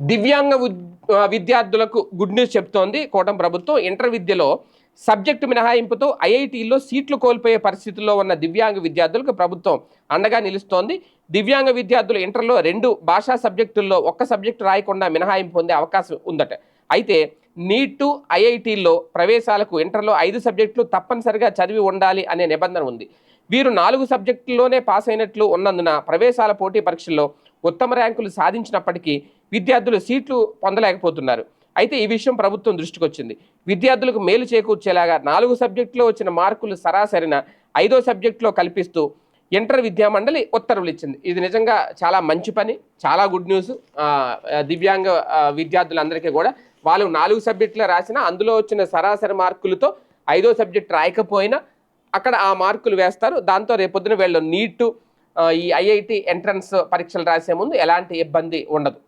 దివ్యాంగ విద్యార్థులకు good news చెప్తోంది కోటం ప్రభుత్వం. ఇంటర్ విద్యలో సబ్జెక్టు మినహాయింపుతో ఐఐటీల్లో సీట్లు కోల్పోయే పరిస్థితుల్లో ఉన్న దివ్యాంగ విద్యార్థులకు ప్రభుత్వం అండగా నిలుస్తోంది. దివ్యాంగ విద్యార్థులు ఇంటర్లో రెండు భాషా సబ్జెక్టుల్లో ఒక్క సబ్జెక్టు రాయకుండా మినహాయింపు పొందే అవకాశం ఉందట. అయితే నీటు ఐఐటీల్లో ప్రవేశాలకు ఇంటర్లో ఐదు సబ్జెక్టులు తప్పనిసరిగా చదివి ఉండాలి అనే నిబంధన ఉంది. వీరు నాలుగు సబ్జెక్టుల్లోనే పాస్ అయినట్లు ఉన్నందున ప్రవేశాల పోటీ పరీక్షల్లో ఉత్తమ ర్యాంకులు సాధించినప్పటికీ విద్యార్థులు సీట్లు పొందలేకపోతున్నారు. అయితే ఈ విషయం ప్రభుత్వం దృష్టికి వచ్చింది. విద్యార్థులకు మేలు చేకూర్చేలాగా నాలుగు సబ్జెక్టులో వచ్చిన మార్కులు సరాసరిన ఐదో సబ్జెక్టులో కల్పిస్తూ ఇంటర్ విద్యామండలి ఉత్తర్వులు ఇచ్చింది. ఇది నిజంగా చాలా మంచి పని చాలా గుడ్ న్యూస్. దివ్యాంగ విద్యార్థులందరికీ కూడా వాళ్ళు నాలుగు సబ్జెక్టులు రాసినా అందులో వచ్చిన సరాసరి మార్కులతో ఐదో సబ్జెక్ట్ రాయకపోయినా అక్కడ ఆ మార్కులు వేస్తారు. దాంతో రేపొద్దున వీళ్ళు నీటు ఈ ఐఐటి ఎంట్రన్స్ పరీక్షలు రాసే ముందు ఎలాంటి ఇబ్బంది ఉండదు.